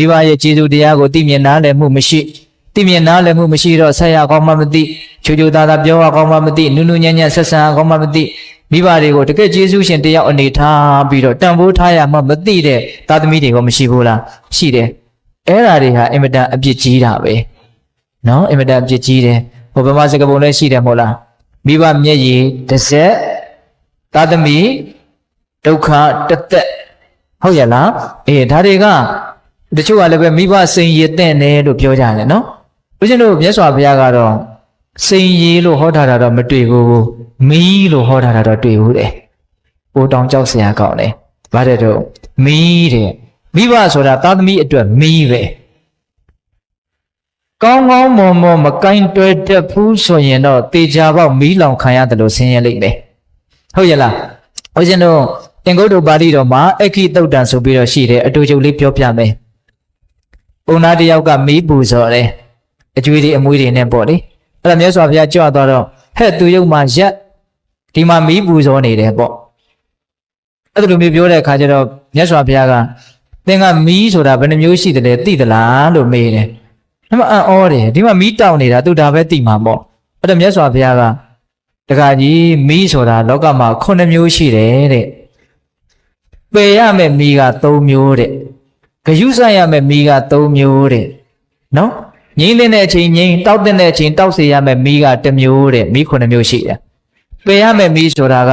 မိဘရဲ့ကျေးဇူးတရားကိုသိမြင်နားလည်မှုမရှိသိမြင်နားလည်မှုမရှိတော့ဆက်ရကောင်းမှမသိချိုချိုသားသားပြောရကောင်းမှမသိနုနုညံ့ညံ့ဆက်ဆံရကောင်းမှမသိမိဘတွေကိုတကယ်ကျေးဇူးရှင်တရားအနေထားပြီးတော့တန်ဖိုးထားရမှမသိတဲ့သားသမီးတွေကမရှိဘူးလားရှိတယ်အဲ့ဓာတွေဟာအင်မတန်အပြစ်ကြီးတာပဲနော်အင်မတန်အပြစ်ကြီးတယ်ဟိုဗမာစကားပုံလည်းရှိတယ်မဟုတ်လားမိဘမျက်ရည်တစ်ဆက်သားသမီးဒုက္ခတစ်သက်ဟုတ်ရလားအေးဒါတွေက တချို့ကလည်းပဲမိဘစိန်ရည်တဲ့တယ်လို့ပြောကြတယ်နော်ဦးဇင်းတို့မြတ်စွာဘုရားကတော့စိန်ရည်လို့ဟောထားတာတော့မတွေ့ဘူးမီးလို့ဟောထားတာတော့တွေ့ဘူးတဲ့ပိုတောင်ကြောက်စရာကောင်းတယ်ဘာတဲ့တော့မီးတဲ့မိဘဆိုတာသားသမီးအတွက်မီးပဲကောင်းကောင်းမွန်မွန်မကင်တွယ်တတ်ဘူးဆိုရင်တော့တေချာပေါက်မီးလောင်ခံရတယ်လို့ဆင်းရဲလိမ့်မယ်ဟုတ်ရဲ့လားဦးဇင်းတို့သင်္ကုတ်တို့ပါဠိတော်မှာအခိတုတ်တန်ဆိုပြီးတော့ရှိတယ်အတူချုပ်လေးပြောပြမယ် ပုံနာတစ်ယောက်ကမီးပူဇော်တယ်အကျွေးတွေအမွေးတွေနဲ့ပေါ့လေအဲ့ဒါမြတ်စွာဘုရားကြွသွားတော့ဟဲ့သူရုပ်မှာရက်ဒီမှာမီးပူဇော်နေတယ်ပေါ့အဲ့လိုမျိုးပြောတဲ့အခါကျတော့မြတ်စွာဘုရားကသင်ကမီးဆိုတာဘယ်နှမျိုးရှိတယ်လဲသိသလားလို့မေးတယ်။ဒါမှအံ့ဩတယ်ဒီမှာမီးတောက်နေတာသူဒါပဲသိမှာပေါ့အဲ့တော့မြတ်စွာဘုရားကတခါကြီးမီးဆိုတာလောကမှာခုနှစ်မျိုးရှိတယ်တဲ့ပယ်ရမယ့်မီးက၃မျိုးတဲ့ ဂယုဆိုင်ရမယ့်မီးက၃မျိုးတဲ့နော်ငိမ့်တဲ့အချိန်ငိမ့်တောက်တဲ့အချိန်တောက်စေရမယ့်မီးကတစ်မျိုးတဲ့မီးခုနှစ်မျိုးရှိတယ်ပယ်ရမယ့်မီးဆိုတာက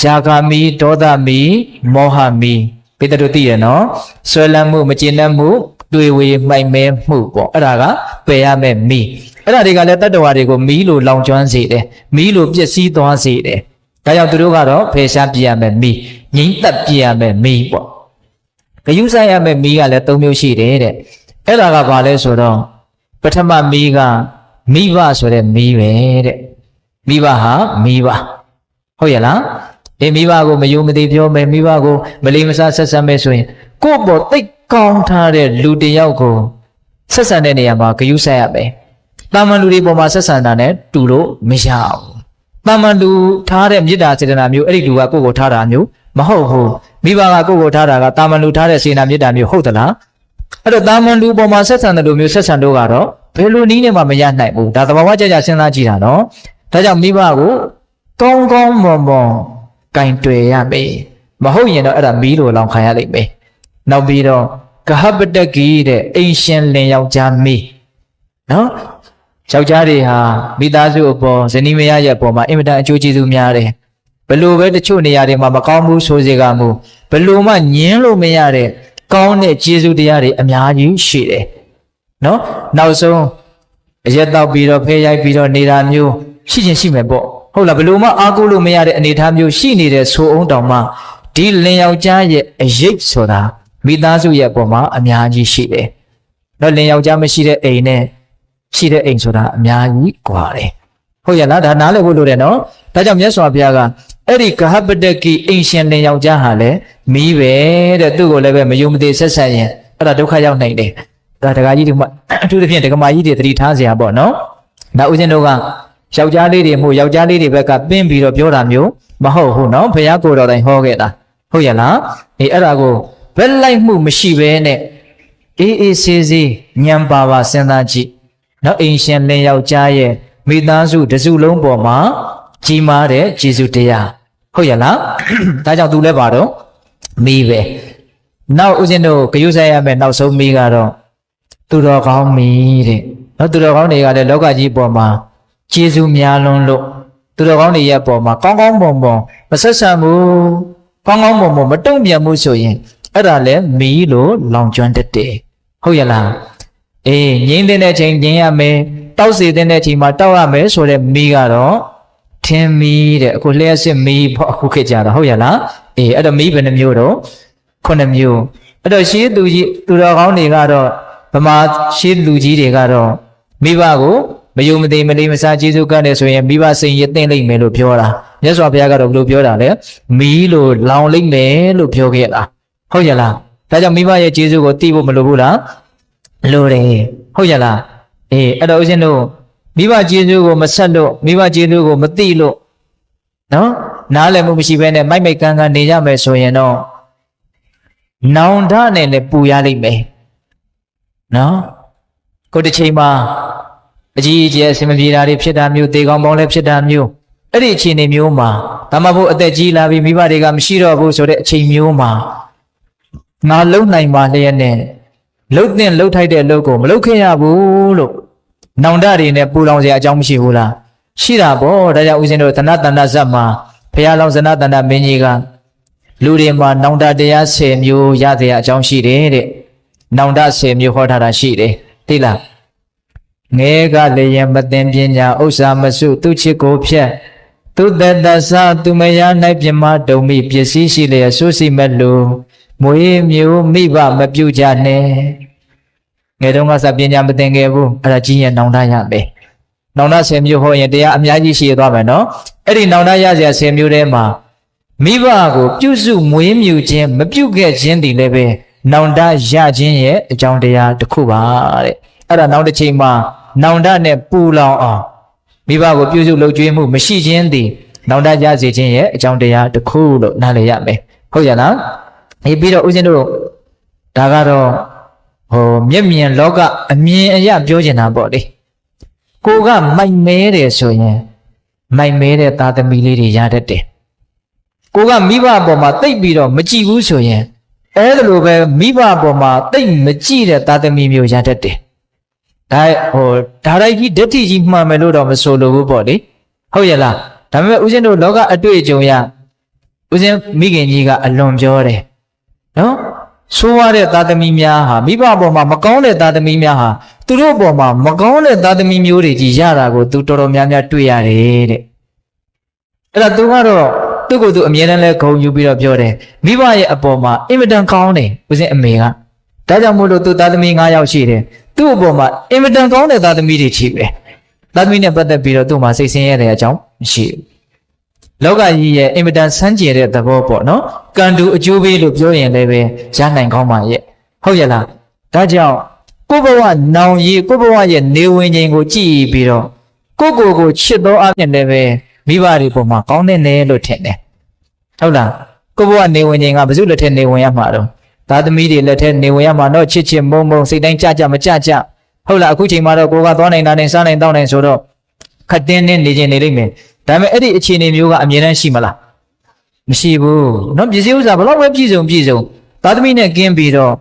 ယာဂမီးဒေါသမီးမောဟမီးပိတ္တတို့သိရနော်ဆွဲလန်းမှုမကျေနပ်မှုတွေ့ဝေမှိုက်မဲမှုပေါ့အဲ့ဒါကပယ်ရမယ့်မီးအဲ့ဒါတွေကလည်းတတ္တဝါတွေကိုမီးလိုလောင်ကျွမ်းစေတယ်မီးလိုပျက်စီးသွားစေတယ်ဒါကြောင့်သူတို့ကတော့ဖယ်ရှားပြရမယ့်မီးငိမ့်သက်ပြရမယ့်မီးပေါ့ ဂယုဆိုင်ရမယ့်မီးကလည်း၃မျိုးရှိတယ်တဲ့အဲ့ဒါကဘာလဲဆိုတော့ပထမမီးကမိဘဆိုတဲ့မီးပဲတဲ့မိဘဟာမိဘဟုတ်ရဲ့လားဒီမိဘကိုမယုံမသိပြောမယ်မိဘကိုမလေးမစားဆက်ဆံမယ်ဆိုရင်ကိုယ့်ပေါ်သိတ်ကောင်းထားတဲ့လူတစ်ယောက်ကိုဆက်ဆံတဲ့နေရာမှာဂယုဆိုင်ရမယ်တာမန်လူတွေပေါ်မှာဆက်ဆံတာနဲ့တူလို့မရဘူးတာမန်လူထားတဲ့မေတ္တာစေတနာမျိုးအဲ့ဒီလူကကိုယ့်ကိုထားတာမျိုးမဟုတ်ဘူးမိဘကကိုယ့်ကိုထားတာကတာမန်လူထားတဲ့စေနာမေတ္တာမျိုးဟုတ်သလားအဲ့တော့တာမန်လူပေါ်မှာဆက်ဆံတဲ့လူမျိုးဆက်ဆံတော့ကတော့ဘယ်လိုနည်းနဲ့မှမရနိုင်ဘူးဒါသဘာဝကြကြစဉ်းစားကြည့်တာနော်ဒါကြောင့်မိဘကိုကောင်းကောင်းမွန်မွန်ကင်တွယ်ရမယ်မဟုတ်ရင်တော့အဲ့ဒါမီးလိုလောင်ခံရလိမ့်မယ်နောက်ပြီးတော့ကဟပတကီတဲ့အိမ်ရှင်လင်ယောက်ျားမီးနော်ယောက်ျားတွေဟာမိသားစုအပေါ်ဇနီးမယားရဲ့အပေါ်မှာအင်မတန်အကျိုးကျေးဇူးများတယ် ဘလို့ပဲတချို့နေရာတွေမှာမကောင်းဘူးဆိုစေကမူဘလို့မှညင်းလို့မရတဲ့ကောင်းတဲ့ကျေးဇူးတရားတွေအများကြီးရှိတယ်နော်နောက်ဆုံးအရက်တောက်ပြီးတော့ဖဲရိုက်ပြီးတော့နေတာမျိုးရှိချင်းရှိမယ်ပေါ့ဟုတ်လားဘလို့မှအားကိုးလို့မရတဲ့အနေအထားမျိုးရှိနေတဲ့ဆိုအောင်တောင်မှဒီလင်ယောက်ျားရဲ့အရေးဆိုတာမိသားစုရဲ့အပေါ်မှာအများကြီးရှိတယ်နော်လင်ယောက်ျားမရှိတဲ့အိမ်နဲ့ရှိတဲ့အိမ်ဆိုတာအများကြီးကွာတယ်ဟုတ်ရလားဒါနားလည်ဖို့လိုတယ်နော်ဒါကြောင့်မြတ်စွာဘုရားက အဲ့ဒီကဟပတကိအိမ်ရှင်လင်ယောက်ျားဟာလည်းမီးပဲတဲ့သူ့ကိုလည်းပဲမယုံမသိဆက်ဆက်ရင်အဲ့ဒါဒုက္ခရောက်နိုင်တယ်ဒါဒကာကြီးတို့မှအထူးသဖြင့်ဒကမာကြီးတွေသတိထားစရာပေါ့နော်ဒါဥစဉ်တို့ကယောက်ျားလေးတွေမို့ယောက်ျားလေးတွေဘက်ကပင်းပြီးတော့ပြောတာမျိုးမဟုတ်ဘူးနော်ဘုရားကိုယ်တော်တိုင်ဟောခဲ့တာဟုတ်ရလားအေးအဲ့ဒါကိုဘက်လိုက်မှုမရှိဘဲနဲ့အေးအေးဆေးဆေးညံပါပါစဉ်းစားကြည့်နော်အိမ်ရှင်လင်ယောက်ျားရဲ့မိသားစုတစ်စုလုံးပေါ်မှာကြီးမားတဲ့ကျေးဇူးတရား ဟုတ်ရလားဒါကြောင့်သူလည်းပါတော့မိပဲနောက်ဦးဇင်းတို့ဂယုဆိုင်ရမယ်နောက်ဆုံးမိကတော့သူတော်ကောင်းမိတဲ့နော်သူတော်ကောင်းတွေကလည်းလောကကြီးပေါ်မှာကျေးဇူးများလွန်းလို့သူတော်ကောင်းတွေရဲ့ပေါ်မှာကောင်းကောင်းမွန်မွန်မဆက်ဆံဘူးကောင်းကောင်းမွန်မွန်မတုံ့ပြန်မှုဆိုရင်အဲ့ဒါလည်းမီးလို့လောင်ကျွမ်းတတ်တယ်ဟုတ်ရလားအေးငင်းတဲ့ချိန်ငင်းရမယ်တောက်စီတဲ့ချိန်မှာတောက်ရမယ်ဆိုတဲ့မီးကတော့ ထင်းမီးတဲ့အခုလျှက်စစ်မီးပေါ့အခုခေတ်ကြတာဟုတ်ရလားအေးအဲ့တော့မီးဘယ်နှမျိုးတော့ခုနှစ်မျိုးအဲ့တော့ရှေးသူကြီးသူတော်ကောင်းတွေကတော့ဗမာရှေးလူကြီးတွေကတော့မိဘကိုမယုံမသိမလေးမစားကျေးဇူးကတ်တယ်ဆိုရင်မိဘစိန်ရသိမ့်လိမ့်မယ်လို့ပြောတာမြတ်စွာဘုရားကတော့ဘယ်လိုပြောတာလဲမီးလို့လောင်လိမ့်မယ်လို့ပြောခဲ့တာဟုတ်ရလားဒါကြောင့်မိဘရဲ့ကျေးဇူးကိုသိဖို့မလိုဘူးလားလိုတယ်ဟုတ်ရလားအေးအဲ့တော့ဦးဇင်းတို့ မိဘကျေးဇူးကိုမဆက်လို့မိဘကျေးဇူးကိုမသိလို့နော်နားလည်မှုမရှိဘဲနဲ့မိုက်မိုက်ကန်းကန်းနေကြမယ်ဆိုရင်တော့နောင်တနဲ့လည်းပူရလိမ့်မယ်နော်ကိုတစ်ချိန်မှာအကြီးအကျယ်အစင်မပြေတာတွေဖြစ်တာမျိုးတေကောင်းပေါင်းလည်းဖြစ်တာမျိုးအဲ့ဒီအခြေအနေမျိုးမှာဒါမှမဟုတ်အသက်ကြီးလာပြီးမိဘတွေကမရှိတော့ဘူးဆိုတဲ့အချိန်မျိုးမှာငါလုံနိုင်ပါလျက်နဲ့လှုပ်တဲ့လှုပ်ထိုက်တဲ့အလုပ်ကိုမလုပ်ခဲ့ရဘူးလို့ နောင်တတွေနဲ့ပူလောင်စရာအကြောင်းမရှိဘူးလားရှိတာပေါ့ဒါကြောင့်ဦးဇင်းတို့သနတန္တဇတ်မှာဘုရားလောင်းဇနတန္တမင်းကြီးကလူတွေမှာနောင်တတရား10မျိုးရတဲ့အကြောင်းရှိတယ်တဲ့နောင်တ10မျိုးဟောထားတာရှိတယ်သိလားငဲကလည်းယမသိင်ပညာဥစ္စာမစုသူချစ်ကိုဖြတ်သူတတ္တသသူမယား၌ပြမဒုံမိပစ္စည်းရှိလျက်ဆုစီမဲ့လူမွေးမျိုးမိဘမပြုတ်ကြနဲ့ ငယ်တုန်းကစပညာမသိင်ခဲ့ဘူးအဲ့ဒါကြီးရဲ့နောင်တရပဲနောင်တ10မျိုးဟောရင်တရားအများကြီးရှိရသွားမယ်နော်အဲ့ဒီနောင်တရစရာ10မျိုးထဲမှာမိဘကိုပြုစုမွေးမြူခြင်းမပြုတ်ခဲ့ခြင်းတည်လည်းပဲနောင်တရခြင်းရဲ့အကြောင်းတရားတစ်ခုပါတဲ့အဲ့ဒါနောက်တစ်ချိန်မှာနောင်တနဲ့ပူလောင်အောင်မိဘကိုပြုစုလုပ်ကြွေးမှုမရှိခြင်းသည်နောင်တရစေခြင်းရဲ့အကြောင်းတရားတစ်ခုလို့နားလည်ရမယ်ဟုတ်ရလားဒီပြီးတော့ဦးဇင်းတို့ဒါကတော့ ဟိုမျက်မြင်လောကအမြင်အရပြောချင်တာပေါ့လေကိုကမိုက်မဲတယ်ဆိုရင်မိုက်မဲတဲ့သားသမီးလေးတွေရတတ်တယ်ကိုကမိဘအပေါ်မှာတိတ်ပြီးတော့မကြည့်ဘူးဆိုရင်အဲ့ဒါလိုပဲမိဘအပေါ်မှာတိတ်မကြည့်တဲ့သားသမီးမျိုးရတတ်တယ်ဒါဟိုဒါရိုက်ကြီးဓာတ်တိကြီးမှန်မယ်လို့တော့မဆိုလိုဘူးပေါ့လေဟုတ်ရဲ့လားဒါပေမဲ့ဦးဇင်းတို့လောကအတွေ့အကြုံရဦးဇင်းမိခင်ကြီးကအလွန်ပြောတယ်နော် ဆိုးရတဲ့သားသမီးများဟာမိဘအပေါ်မှာမကောင်းတဲ့သားသမီးများဟာသူတို့အပေါ်မှာမကောင်းတဲ့သားသမီးမျိုးတွေကြီးရတာကိုသူတော်တော်များများတွေ့ရတယ်တဲ့အဲ့ဒါသူကတော့သူ့ကိုယ်သူအမြဲတမ်းလဲဂုံယူပြီးတော့ပြောတယ်မိဘရဲ့အပေါ်မှာအင်မတန်ကောင်းတယ်ဦးဇင်းအမေကဒါကြောင့်မို့လို့သူသားသမီး9ယောက်ရှိတယ်သူ့အပေါ်မှာအင်မတန်ကောင်းတဲ့သားသမီးတွေချီပဲသားသမီးနဲ့ပတ်သက်ပြီးတော့သူ့မှာစိတ်ဆင်းရဲတဲ့အကြောင်းမရှိဘူး လောကကြီးရဲ့အင်မတန်ဆန်းကျင်တဲ့သဘောပေါ့နော်ကံတူအကျိုးပေးလို့ပြောရင်လည်းပဲရနိုင်ကောင်းပါရဲ့ဟုတ်ရဲ့လားဒါကြောင့်ကိုယ့်ဘဝနောင်ရည်ကိုယ့်ဘဝရဲ့နေဝင်ချိန်ကိုကြည့်ပြီးတော့ကိုယ့်ကိုယ်ကိုချစ်သောအပြင်လည်းပဲမိဘတွေပေါ်မှာကောင်းတဲ့နယ်လို့ထင်တယ်ဟုတ်လားကိုယ့်ဘဝနေဝင်ချိန်ကဘယ်သူလက်ထက်နေဝင်ရမှာတော့သားသမီးတွေလက်ထက်နေဝင်ရမှာတော့ချစ်ချစ်မုံမုံစိတ်တိုင်းကြကြမကြကြဟုတ်လားအခုချိန်မှာတော့ကိုကသွားနိုင်တာနဲ့စားနိုင်တောင်းနိုင်ဆိုတော့ခတ်တင်းတင်းနေခြင်းနေလိမ့်မယ် ဒါပေမဲ့အဲ့ဒီအခြေအနေမျိုးကအမြဲတမ်းရှိမလားမရှိဘူးเนาะပစ္စည်းဥစ္စာဘယ်တော့ပဲပြည့်စုံပြည့်စုံသားသမီးနဲ့ကင်းပြီးတော့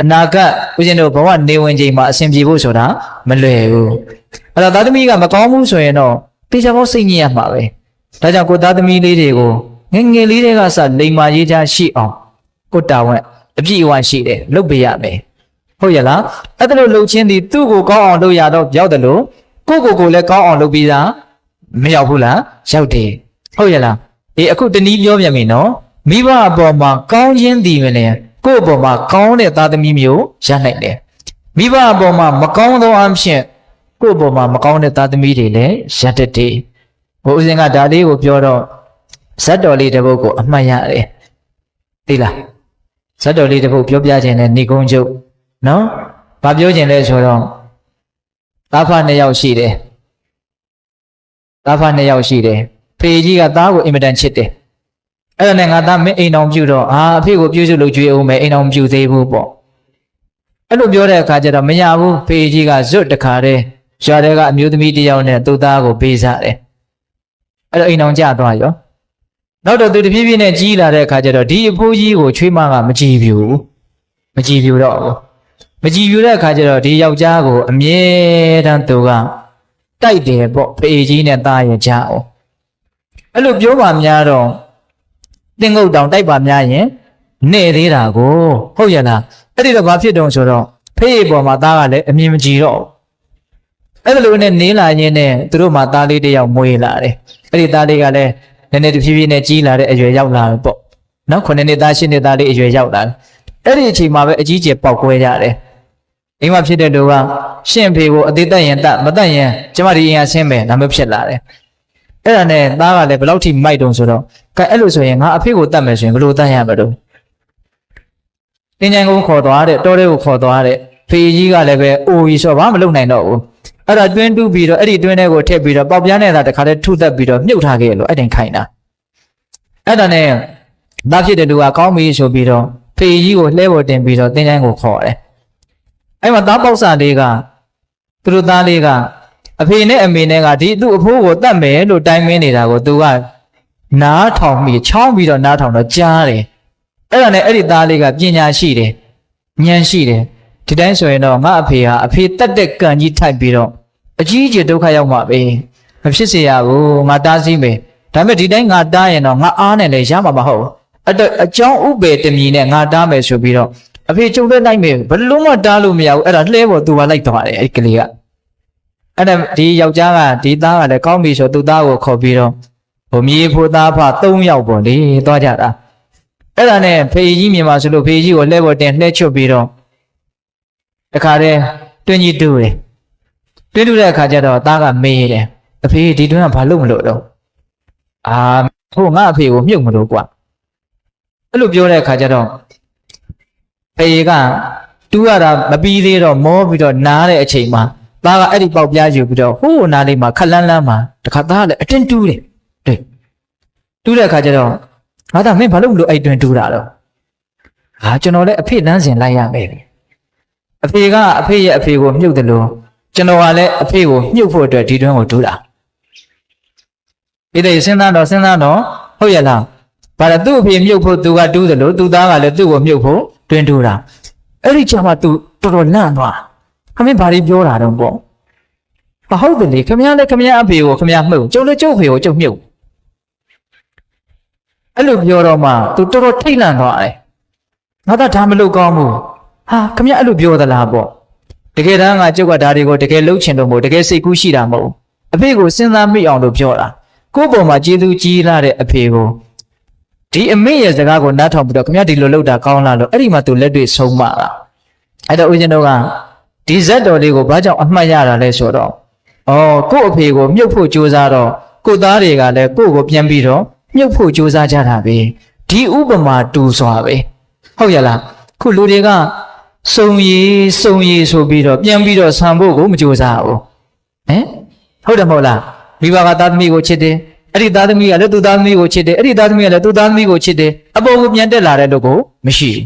အနာဂတ်ဦးဇင်းတို့ဘဝနေဝင်ချိန်မှာအဆင်ပြေဖို့ဆိုတာမလွယ်ဘူးအဲ့တော့သားသမီးကမကောင်းဘူးဆိုရင်တော့တေချာဖို့စိတ်ညစ်ရမှာပဲဒါကြောင့်ကိုသားသမီးလေးတွေကိုငယ်ငယ်လေးတွေကစလိမ္မာရေးချရှိအောင်ကိုတာဝန်အပြည့်အဝရှိတယ်လုပ်ပေးရမယ်ဟုတ်ရလားအဲ့ဒါလို့လှုပ်ချင်းဒီသူ့ကိုကောင်းအောင်လုပ်ရတော့ရောက်တယ်လို့ကိုကိုကိုလည်းကောင်းအောင်လုပ်ပြီးသား မရောက်ဘူးလားရောက်တယ်ဟုတ်ရလားအေးအခုတနည်းပြောပြန်ပြီနော်မိဘအပေါ်မှာကောင်းခြင်းတည်မလဲကိုယ့်အပေါ်မှာကောင်းတဲ့သားသမီးမျိုးရနိုင်တယ်မိဘအပေါ်မှာမကောင်းသောအဖြစ်ကိုယ့်အပေါ်မှာမကောင်းတဲ့သားသမီးတွေလည်းရတတ်တယ်ဟိုဦးဇင်ကဒါလေးကိုပြောတော့ဇတ်တော်လေးတစ်ပုဒ်ကိုအမှတ်ရတယ်သိလားဇတ်တော်လေးတစ်ပုဒ်ပြောပြခြင်းနဲ့ဏိကုံးချုပ်နော်ဘာပြောခြင်းလဲဆိုတော့သားဖနှစ်ယောက်ရှိတယ် သားဖနှစ်ယောက်ရှိတယ်ဖေကြီးကသားကိုအင်မတန်ချစ်တယ်အဲ့ဒါနဲ့ငါသားမင်းအိမ်အောင်ပြုတော့အာအဖေကိုပြုစုလုပ်ကြွေးအောင်မယ်အိမ်အောင်ပြုသေးဘူးပေါ့အဲ့လိုပြောတဲ့အခါကျတော့မရဘူးဖေကြီးကဇွတ်တခါတည်းရွာထဲကအမျိုးသမီးတစ်ယောက်နဲ့သူ့သားကိုပေးစားတယ်အဲ့တော့အိမ်အောင်ကြသွားရောနောက်တော့သူတဖြည်းဖြည်းနဲ့ကြီးလာတဲ့အခါကျတော့ဒီအဖိုးကြီးကိုချွေးမကမကြည်ပြူမကြည်ပြူတော့ဘူးမကြည်ပြူတဲ့အခါကျတော့ဒီယောက်ျားကိုအမြဲတမ်းသူက တိုက်တယ်ပေါ့ဖေကြီးနဲ့သားရဲ့ကြားအောင်အဲ့လိုပြောပါများတော့တင်ငုတ်တောင်တိုက်ပါများရင်နေသေးတာကိုဟုတ်ရလားအဲ့ဒီတော့ဘာဖြစ်တုံးဆိုတော့ဖေးပေါ်မှာသားကလည်းအမြင်မကြည်တော့အဲ့ဒါလိုနဲ့နေလာရင်းနဲ့သူတို့မှသားလေးတစ်ယောက်မွေးလာတယ်အဲ့ဒီသားလေးကလည်းနည်းနည်းတဖြည်းဖြည်းနဲ့ကြီးလာတဲ့အရွယ်ရောက်လာတယ်ပေါ့နော်ခုနှစ်နှစ်သားရှစ်နှစ်သားလေးအရွယ်ရောက်လာတယ်အဲ့ဒီအချိန်မှာပဲအကြီးကျယ်ပေါက်ကွဲကြတယ် အိမ်မှာဖြစ်တဲ့လူကရှင့်ဖေကိုအသေးသက်ရင်တတ်မတတ်ရင်ကျမဒီအင်အားဆင်းမယ်ဒါမျိုးဖြစ်လာတယ်အဲ့ဒါနဲ့သားကလည်းဘယ်လောက်ထိမိုက်တုံဆိုတော့ကဲအဲ့လိုဆိုရင်ငါအဖေကိုတတ်မယ်ဆိုရင်ဘယ်လိုတတ်ရမလို့တင်းကြိုင်ကိုခေါ်သွားတဲ့တောထဲကိုခေါ်သွားတဲ့ဖေကြီးကလည်းပဲအိုကြီးဆိုဘာမှမလုပ်နိုင်တော့ဘူးအဲ့ဒါတွင်းတူးပြီးတော့အဲ့ဒီတွင်းထဲကိုထည့်ပြီးတော့ပေါက်ပြားနဲ့သာတခါတည်းထုသက်ပြီးတော့မြုပ်ထားခဲ့လို့အဲ့တိုင်ခိုင်းတာအဲ့ဒါနဲ့သားဖြစ်တဲ့လူကကောင်းပြီဆိုပြီးတော့ဖေကြီးကိုလှဲပေါ်တင်ပြီးတော့တင်းကြိုင်ကိုခေါ်တယ် အဲ့မှာသားပေါက်စာလေးကသူတို့သားလေးကအဖေနဲ့အမေနဲ့ကဒီသူ့အဖိုးကိုတတ်မယ်လို့တိုင်မင်းနေတာကိုသူကနားထောင်ပြီးချောင်းပြီးတော့နားထောင်တော့ကြားတယ်အဲ့ဒါနဲ့အဲ့ဒီသားလေးကပညာရှိတယ်ဉာဏ်ရှိတယ်ဒီတိုင်းဆိုရင်တော့ငါအဖေဟာအဖေတတ်တဲ့ကံကြီးထိုက်ပြီးတော့အကြီးအကျယ်ဒုက္ခရောက်မှာပဲမဖြစ်စေရဘူးငါတားဆီးမယ်ဒါပေမဲ့ဒီတိုင်းငါတားရင်တော့ငါအားနဲ့လည်းရမှာမဟုတ်ဘူးအဲ့တော့အကြောင်းဥပေတမီနဲ့ငါတားမယ်ဆိုပြီးတော့ အဖေကျုံတဲ့လိုက်မယ်ဘယ်လုံးမတားလို့မရဘူးအဲ့ဒါလှဲပေါ်သူကလိုက်သွားတယ်အဲ့ဒီကလေးကအဲ့ဒါဒီယောက်ျားကဒီသားကလည်းကောင်းပြီဆိုသူ့သားကိုခေါ်ပြီးတော့ဟိုမြေဖို့သားဖ၃ယောက်ပေါ့လေသွားကြတာအဲ့ဒါနဲ့ဖေကြီးမြင်ပါဆိုလို့ဖေကြီးကိုလှဲပေါ်တင်လှဲချွတ်ပြီးတော့တခါတည်းတွင်းကြီးတူတယ်တွင်းတူတဲ့အခါကျတော့သားကမေးတယ်အဖေဒီတွင်းကဘာလို့မလို့တော့အာဟိုငါအဖေကိုမြုပ်မလို့ကွာအဲ့လိုပြောတဲ့အခါကျတော့ ဖေကတူရတာမပြီးသေးတော့မောပြီးတော့နားတဲ့အချိန်မှာသားကအဲ့ဒီပေါက်ပြားယူပြီးတော့ဟိုးနားလေးမှာခက်လန်းလန်းမှာတခါသားကလည်းအတင်းတူးတယ်တဲ့တူးတဲ့အခါကျတော့ငါသားမင်းဘာလို့မလို့အဲ့တွင်တူးတာတော့ဟာကျွန်တော်လည်းအဖေလမ်းစဉ်လိုက်ရမယ်အဖေကအဖေရဲ့အဖေကိုမြုပ်တယ်လို့ကျွန်တော်ကလည်းအဖေကိုမြုပ်ဖို့အတွက်ဒီတွင်ကိုတူးတာဒီတဲ့စဉ်းစားတော့စဉ်းစားတော့ဟုတ်ရဲ့လားဘာလဲသူ့အဖေမြုပ်ဖို့သူကတူးတယ်လို့သူ့သားကလည်းသူ့ကိုမြုပ်ဖို့ တွင်တူးတာအဲ့ဒီချိန်မှာ तू တော်တော်လန့်သွားခမင်းဘာတွေပြောတာတော့ပေါ့မဟုတ်တယ်လေခမရလည်းခမရအဖေကိုခမရမှုတ်ကျုပ်လည်းကျုပ်ဖေကိုကျုပ်မြုပ်အဲ့လိုပြောတော့မှ तू တော်တော်ထိတ်လန့်သွားတယ်ငါသားဒါမလုပ်ကောင်းဘူးဟာခမရအဲ့လိုပြောသလားပေါ့တကယ်တမ်းကကျုပ်ကဒါတွေကိုတကယ်လှုပ်ချင်လို့မို့တကယ်စိတ်ကူးရှိတာမဟုတ်အဖေကိုစဉ်းစားမိအောင်လို့ပြောတာကိုယ့်ပုံမှာကျေးဇူးကြီးလာတဲ့အဖေကို ဒီအမေရဲ့စကားကိုနားထောင်ပြီးတော့ခမရဒီလိုလုပ်တာကောင်းလားလို့အဲ့ဒီမှာ तू လက်တွေ့ဆုံးမတာအဲ့တော့ဦးဇင်းတို့ကဒီဇက်တော်လေးကိုဘာကြောင့်အမှတ်ရတာလဲဆိုတော့ဩကို့အဖေကိုမြုပ်ဖို့ကြိုးစားတော့ကို့သားတွေကလည်းကို့ကိုပြန်ပြီးတော့မြုပ်ဖို့ကြိုးစားကြတာပဲဒီဥပမာတူစွာပဲဟုတ်ရလားခုလူတွေကစုံရည်စုံရည်ဆိုပြီးတော့ပြန်ပြီးတော့ဆံဖို့ကိုမကြိုးစားဘူးဟမ်ဟုတ်တယ်မဟုတ်လားမိဘကသားသမီးကိုချစ်တယ် အဲ့ဒီသားသမီးကလည်းသူ့သားသမီးကိုချစ်တယ်အဲ့ဒီသားသမီးကလည်းသူ့သားသမီးကိုချစ်တယ်အပေါ်ကိုပြန်တက်လာတဲ့လူကိုမရှိဘူး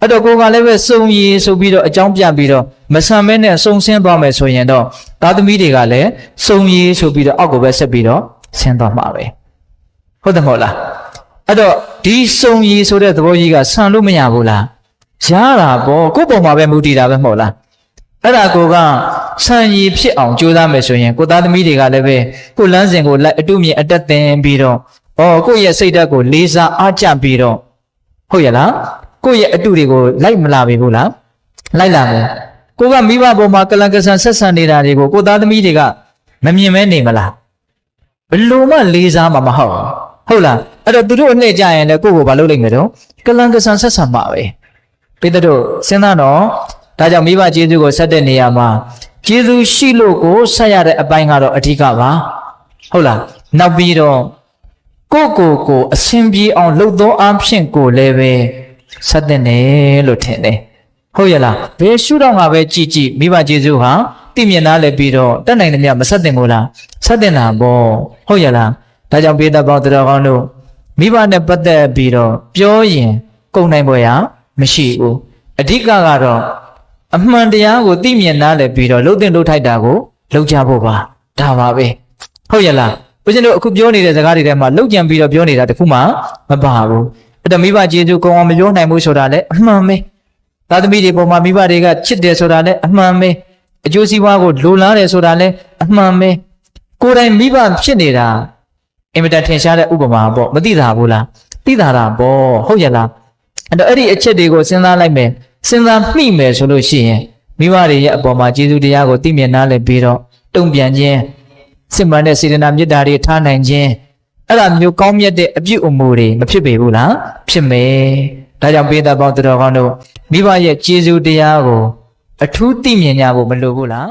အဲ့တော့ကိုကလည်းပဲစုံရည်ဆိုပြီးတော့အကြောင်းပြပြီးတော့မဆံမဲနဲ့စုံဆင်းသွားမယ်ဆိုရင်တော့သားသမီးတွေကလည်းစုံရည်ဆိုပြီးတော့အောက်ကိုပဲဆက်ပြီးတော့ဆင်းသွားမှာပဲဟုတ်တယ်မဟုတ်လားအဲ့တော့ဒီစုံရည်ဆိုတဲ့သဘောကြီးကဆံလို့မရဘူးလားရတာပေါ့ကိုယ့်ပုံမှာပဲမူတည်တာပဲမဟုတ်လားအဲ့ဒါကိုက ဆံရည်ဖြစ်အောင်ကြိုးစားမယ်ဆိုရင်ကိုသားသမီးတွေကလည်းပဲကိုလမ်းစဉ်ကိုလိုက်အတုမြင်အတက်သင်ပြီးတော့ဩကိုယ့်ရဲ့စိတ်ဓာတ်ကိုလေးစားအားကျပြီးတော့ဟုတ်ရလားကိုယ့်ရဲ့အတုတွေကိုလိုက်မလာပြီဘူးလားလိုက်လာမယ်ကိုကမိဘပေါ်မှာကလန်ကဆန်ဆက်ဆံနေတာတွေကိုကိုသားသမီးတွေကမမြင်မဲနေမလားဘလို့မှလေးစားမှာမဟုတ်ဘူးဟုတ်လားအဲ့တော့သူတို့အနှစ်ကြရင်လည်းကိုယ့်ကိုဘာလုပ်လိမ့်မယ်တော့ကလန်ကဆန်ဆက်ဆံမှာပဲပိတတို့စဉ်းစားတော့ဒါကြောင့်မိဘကျေးဇူးကိုဆက်တဲ့နေရာမှာ ကျေးဇူးရှိလို့ကိုဆက်ရတဲ့အပိုင်းကတော့အဓိကပါဟုတ်လားနောက်ပြီးတော့ကိုယ့်ကိုယ်ကိုအစဉ်ပြေအောင်လှုပ်သောအဖြစ်ကိုလည်းပဲဆက်တဲ့တယ်လို့ထင်တယ်ဟုတ်ရလားဘယ်ရှုတော့ငါပဲကြည်ကြည်မိဘကျေးဇူးဟာတည်မြင်သားလည်းပြီးတော့တက်နိုင်တယ်မြတ်မဆက်တင်ဘူးလားဆက်တင်တာပေါ့ဟုတ်ရလားဒါကြောင့်ပေးသက်ပေါင်းတော်ကောင်းတို့မိဘနဲ့ပတ်သက်ပြီးတော့ပြောရင်ကုန်နိုင်ပေါ်ရမရှိဘူးအဓိကကတော့ အမှန်တရားကိုသိမြင်နားလည်ပြီးတော့လှုပ်တင်လှုပ်ထိုက်တာကိုလှုပ်ကြဖို့ပါဒါပါပဲဟုတ်ရလားဦးဇင်းတို့အခုပြောနေတဲ့စကားတွေထဲမှာလှုပ်ကြံပြီးတော့ပြောနေတာတခုမှမပါဘူးအဲ့တော့မိဘကျေးဇူးကောင်းအောင်မပြောနိုင်ဘူးဆိုတာလည်းအမှန်ပဲသာသမီတွေပေါ်မှာမိဘတွေကချစ်တယ်ဆိုတာလည်းအမှန်ပဲအကျိုးစီးပွားကိုလိုလားတယ်ဆိုတာလည်းအမှန်ပဲကိုယ်တိုင်မိဘဖြစ်နေတာအင်မတန်ထင်ရှားတဲ့ဥပမာပေါ့မသိတာဘူးလားသိတာတာပေါ့ဟုတ်ရလားအဲ့တော့အဲ့ဒီအချက်တွေကိုစဉ်းစားလိုက်မယ် စဉ်းစားမိမယ်ဆိုလို့ရှိရင်မိဘတွေရဲ့အပေါ်မှာကျေးဇူးတရားကိုသိမြင်နားလည်ပြီးတော့တုံ့ပြန်ခြင်းစစ်မှန်တဲ့စေတနာမေတ္တာတွေထားနိုင်ခြင်းအဲ့ဒါမျိုးကောင်းမြတ်တဲ့အပြုအမူတွေမဖြစ်ပေဘူးလားဖြစ်မယ်ဒါကြောင့်ပေးသက်ပေါင်းသူတော်ကောင်းတို့မိဘရဲ့ကျေးဇူးတရားကိုအထူးသိမြင်ကြဖို့မလိုဘူးလား